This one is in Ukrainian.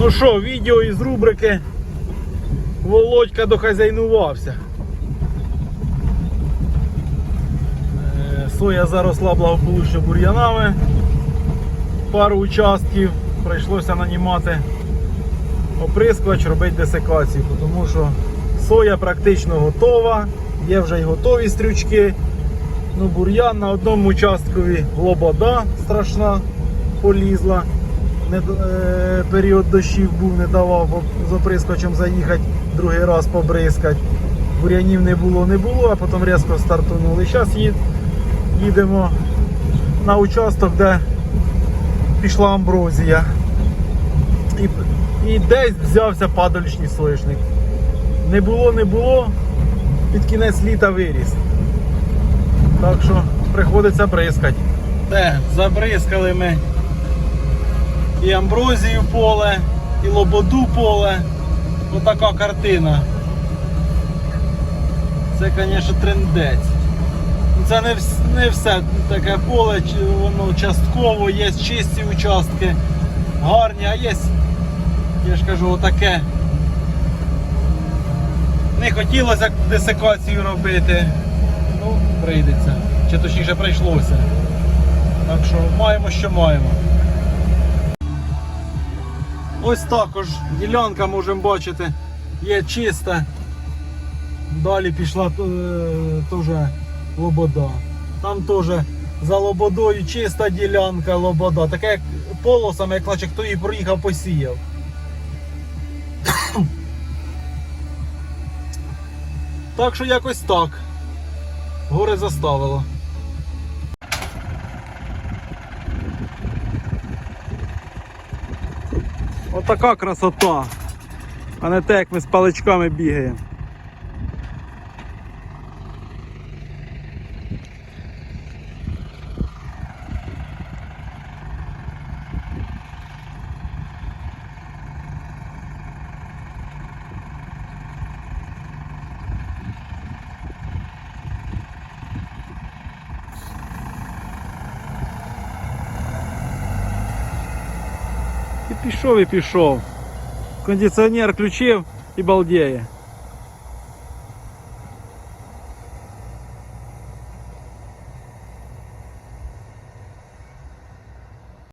Ну що, відео із рубрики Володька дохазяйнувався. Е, Соя заросла благополучно бур'янами. Пару участків прийшлося нанімати оприскувач, робити десикацію, тому що соя практично готова, є вже й готові стрючки. Ну, бур'ян на одному участкові лобода страшна полізла. Не, е, період дощів був, не давав бо з оприскочем заїхати, другий раз побризкати. Бур'янів не було, не було, а потім різко стартанули. Зараз їд, їдемо на участок, де пішла амброзія. І, і десь взявся падалічний соняшник. Не було, не було, під кінець літа виріс. Так що приходиться бризкати. Де, забризкали ми і амброзію поле, і лободу поле. Отака картина. Це, звісно, трендець. Це не, не все таке поле, воно частково, є чисті участки, гарні, а є, я ж кажу, отаке. Не хотілося десикацію робити. Ну, прийдеться. Чи точніше прийшлося. Так що маємо, що маємо. Ось також ділянка можемо бачити, є чиста. Далі пішла е, теж лобода. Там теж за лободою чиста ділянка лобода. Таке як полосами, як наче хто її проїхав, посіяв. Так що якось так. Горе заставило. Отака красота. А не те, як ми з паличками бігаємо. І пішов, і пішов. Кондиціонер включив і балдіє.